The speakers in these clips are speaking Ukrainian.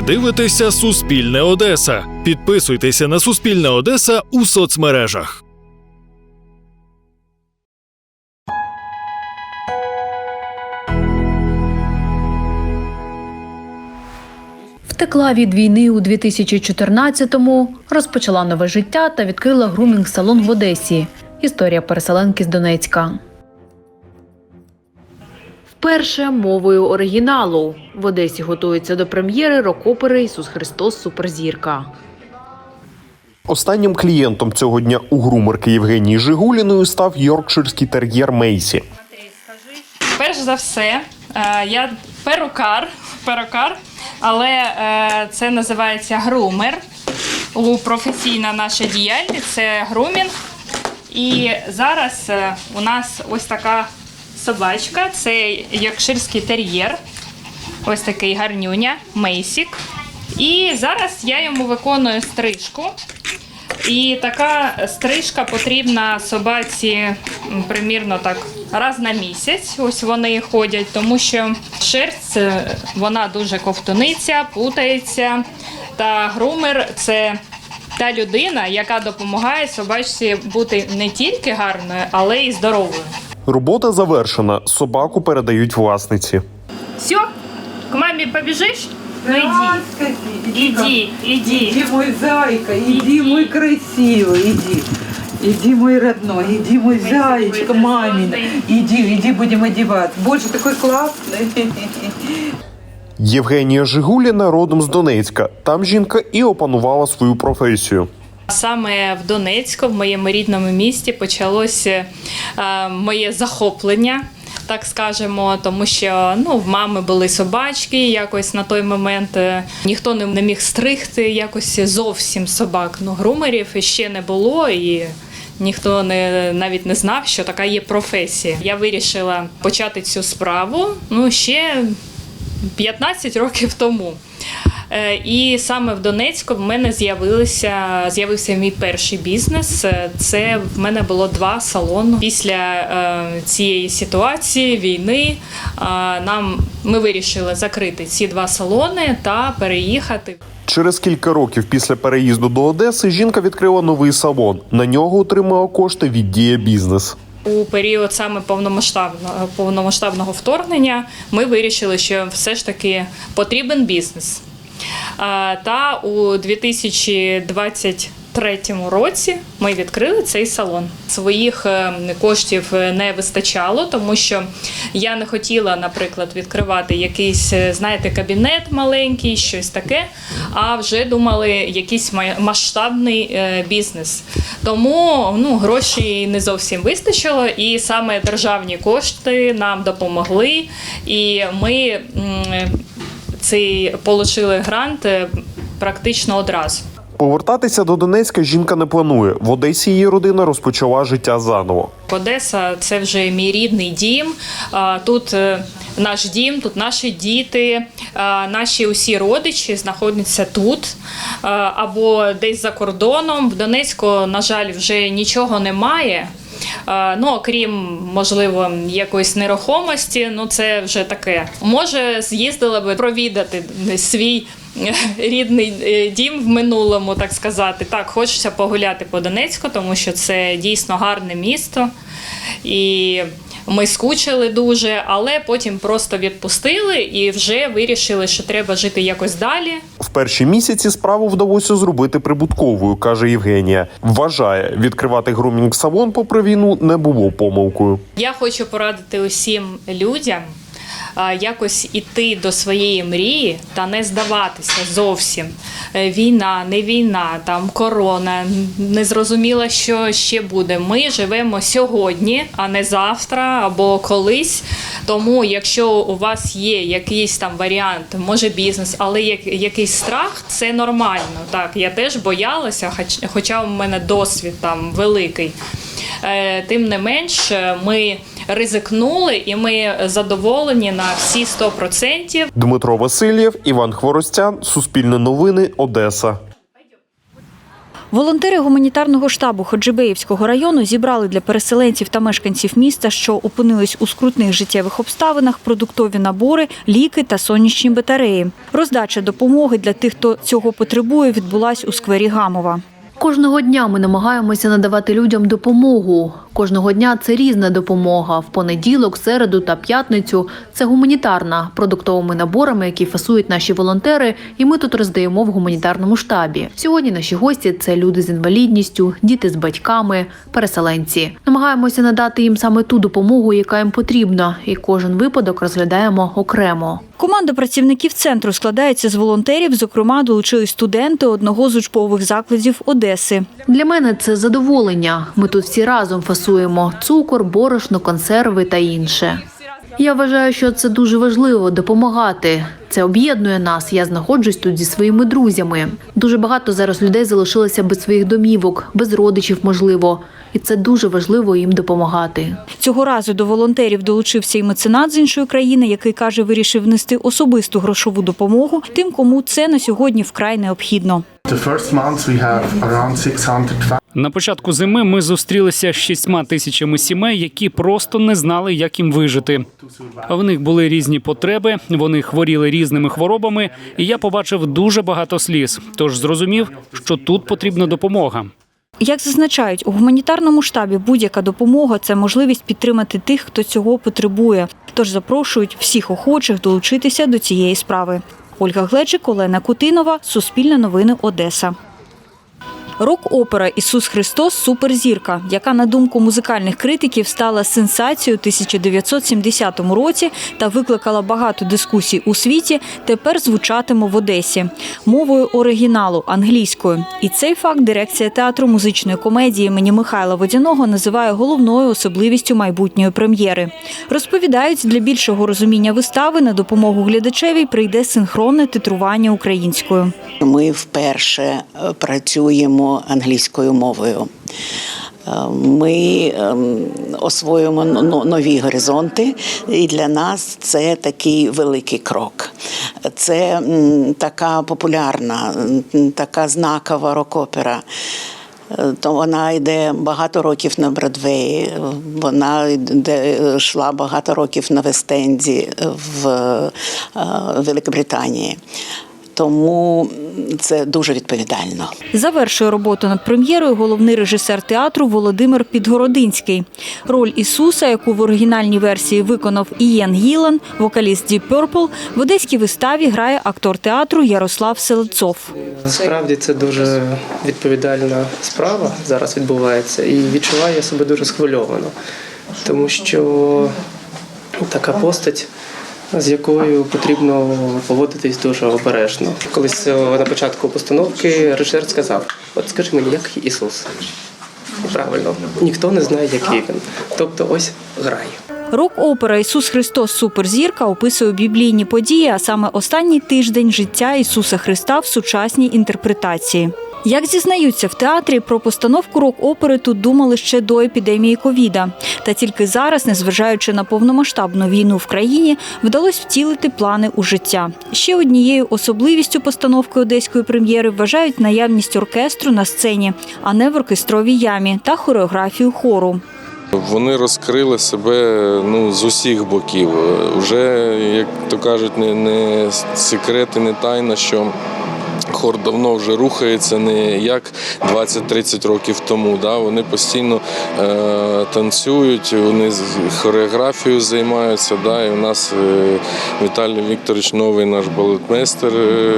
Ви дивитеся Суспільне Одеса. Підписуйтеся на Суспільне Одеса у соцмережах. Втекла від війни у 2014-му, розпочала нове життя та відкрила грумінг-салон в Одесі. Історія переселенки з Донецька. Вперше мовою оригіналу в Одесі готується до прем'єри рок-опери Ісус Христос Суперзірка. Останнім клієнтом цього дня у грумерки Євгенії Жигуліної став йоркширський тер'єр Мейсі. Перш за все, е, я перукар, перукар, але е, це називається грумер. У професійна наша діяльність це грумінг. І зараз е, у нас ось така собачка, це йоркширський тер'єр. Ось такий гарнюня, мейсік. І зараз я йому виконую стрижку. І така стрижка потрібна собаці примірно так раз на місяць. Ось вони ходять, тому що шерсть е, вона дуже ковтуниться, путається. Та грумер це та людина, яка допомагає собачці бути не тільки гарною, але й здоровою. Робота завершена. Собаку передають власниці. Все, к мамі побіжиш? Ну іди. Іди, іди. Иди, мой зайка, иди, мой красивый, иди. Иди, мой родной, иди, мой зайчик, мамин. Иди, иди, будем одеваться. Больше такой классный. Євгенія Жигуліна родом з Донецька. Там жінка і опанувала свою професію. Саме в Донецьку, в моєму рідному місті, почалося е, моє захоплення. Так скажемо, тому що ну в мами були собачки. Якось на той момент е, ніхто не, міг стригти якось зовсім собак. Ну грумерів ще не було і. Ніхто не навіть не знав, що така є професія. Я вирішила почати цю справу ну ще 15 років тому. Е, І саме в Донецьку в мене з'явилися з'явився мій перший бізнес. Е, Це в мене було два салони. Після е, цієї ситуації війни нам ми вирішили закрити ці два салони та переїхати. Через кілька років після переїзду до Одеси жінка відкрила новий салон. На нього отримала кошти від дія бізнес. У період саме повномасштабного повномасштабного вторгнення ми вирішили, що все ж таки потрібен бізнес. Та у 2023 році ми відкрили цей салон. Своїх е, коштів не вистачало, тому що я не хотіла, наприклад, відкривати якийсь, е, знаєте, кабінет маленький, щось таке, а вже думали якийсь масштабний е, бізнес. Тому ну, грошей не зовсім вистачило, і саме державні кошти нам допомогли. І ми цей отримали грант практично одразу. Повертатися до Донецька жінка не планує. В Одесі її родина розпочала життя заново. Одеса це вже мій рідний дім. Тут е, наш дім, тут наші діти, наші усі родичі знаходяться тут або десь за кордоном. В Донецьку, на жаль, вже нічого немає. А, Ну, окрім, можливо, якоїсь нерухомості, ну це вже таке. Може, з'їздила би провідати свій е, рідний е, дім в минулому, так сказати. Так, хочеться погуляти по Донецьку, тому що це дійсно гарне місто. І ми скучили дуже, але потім просто відпустили і вже вирішили, що треба жити якось далі. В перші місяці справу вдалося зробити прибутковою, каже Євгенія. Вважає, відкривати грумінг салон попри війну не було помилкою. Я хочу порадити усім людям якось іти до своєї мрії та не здаватися зовсім. Е, Війна, не війна, там корона, не зрозуміло, що ще буде. Ми живемо сьогодні, а не завтра або колись. Тому, якщо у вас є якийсь там варіант, може бізнес, але як, якийсь страх, це нормально. Так, я теж боялася, хоч, хоча у мене досвід там великий. Е, Тим не менш, е, ми ризикнули і ми задоволені на всі 100%. Дмитро Васильєв, Іван Хворостян, Суспільне новини, Одеса. Волонтери гуманітарного штабу Ходжибеївського району зібрали для переселенців та мешканців міста, що опинились у скрутних життєвих обставинах, продуктові набори, ліки та сонячні батареї. Роздача допомоги для тих, хто цього потребує, відбулась у сквері Гамова. Кожного дня ми намагаємося надавати людям допомогу. Кожного дня це різна допомога. В понеділок, середу та п'ятницю це гуманітарна продуктовими наборами, які фасують наші волонтери, і ми тут роздаємо в гуманітарному штабі. Сьогодні наші гості це люди з інвалідністю, діти з батьками, переселенці. Намагаємося надати їм саме ту допомогу, яка їм потрібна, і кожен випадок розглядаємо окремо. Команда працівників центру складається з волонтерів. Зокрема, долучились студенти одного з учбових закладів Одеси. Для мене це задоволення. Ми тут всі разом фасуємо цукор, борошно, консерви та інше. Я вважаю, що це дуже важливо допомагати. Це об'єднує нас. Я знаходжусь тут зі своїми друзями. Дуже багато зараз людей залишилося без своїх домівок, без родичів, можливо, і це дуже важливо їм допомагати. Цього разу до волонтерів долучився і меценат з іншої країни, який каже, вирішив внести особисту грошову допомогу тим, кому це на сьогодні вкрай необхідно. The first month we have around 600 На початку зими ми зустрілися з шістьма тисячами сімей, які просто не знали, як їм вижити. В них були різні потреби, вони хворіли різними хворобами, і я побачив дуже багато сліз. Тож зрозумів, що тут потрібна допомога. Як зазначають, у гуманітарному штабі будь-яка допомога це можливість підтримати тих, хто цього потребує. Тож запрошують всіх охочих долучитися до цієї справи. Ольга Глечик, Олена Кутинова, Суспільне новини Одеса. Рок-опера Ісус Христос Суперзірка, яка, на думку музикальних критиків, стала сенсацією у 1970 році та викликала багато дискусій у світі, тепер звучатиме в Одесі мовою оригіналу англійською. І цей факт дирекція театру музичної комедії імені Михайла Водяного називає головною особливістю майбутньої прем'єри. Розповідають, для більшого розуміння вистави на допомогу глядачеві прийде синхронне титрування українською. Ми вперше е, англійською мовою. Е, Ми ем, освоюємо нові горизонти, і для нас це такий великий крок. Це така популярна, така знакова рок-опера. Е, То вона йде багато років на Бродвеї, вона йде, йшла багато років на Вестенді в е, Великобританії. Тому це дуже відповідально. Завершує роботу над прем'єрою головний режисер театру Володимир Підгородинський. Роль Ісуса, яку в оригінальній версії виконав Ієн Гілан, вокаліст Deep Purple, в одеській виставі грає актор театру Ярослав Селецов. Насправді це дуже відповідальна справа зараз відбувається, і відчуваю я себе дуже схвильовано, тому що така постать, з якою потрібно поводитись дуже обережно. Колись е, на початку постановки режисер сказав: От скажи мені, як Ісус? Правильно, ніхто не знає, який він. Тобто, ось грай. Рок-опера Ісус Христос Суперзірка описує біблійні події, а саме останній тиждень життя Ісуса Христа в сучасній інтерпретації. Як зізнаються в театрі, про постановку рок-опери тут думали ще до епідемії ковіда. Та тільки зараз, незважаючи на повномасштабну війну в країні, вдалося втілити плани у життя. Ще однією особливістю постановки одеської прем'єри вважають наявність оркестру на сцені, а не в оркестровій ямі та хореографію хору. Вони розкрили себе ну, з усіх боків. Е, Уже, як то кажуть, не, не секрет і не тайна, що хор давно вже рухається не як 20-30 років тому. Да? Вони постійно е, танцюють, вони хореографією займаються. Да? І у нас е, Віталій Вікторович, новий наш балетмейстер, е,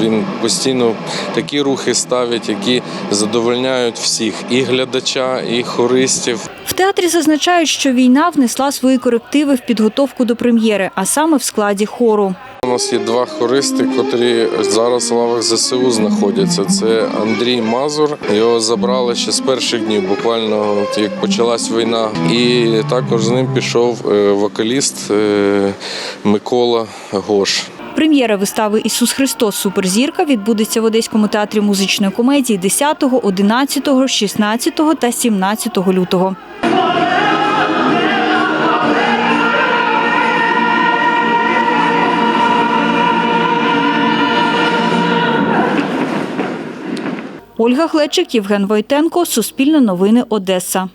він постійно такі рухи ставить, які задовольняють всіх і глядача, і хористів. В театрі зазначають, що війна внесла свої корективи в підготовку до прем'єри, а саме в складі хору. Нас є два хористи, котрі зараз в лавах ЗСУ знаходяться. Це Андрій Мазур. Його забрали ще з перших днів, буквально як почалась війна. І також з ним пішов е, вокаліст е, Микола Гош. Прем'єра вистави Ісус Христос Суперзірка відбудеться в Одеському театрі музичної комедії 10, 11, 16 та 17 лютого. Ольга Глечик, Євген Войтенко, Суспільне новини Одеса.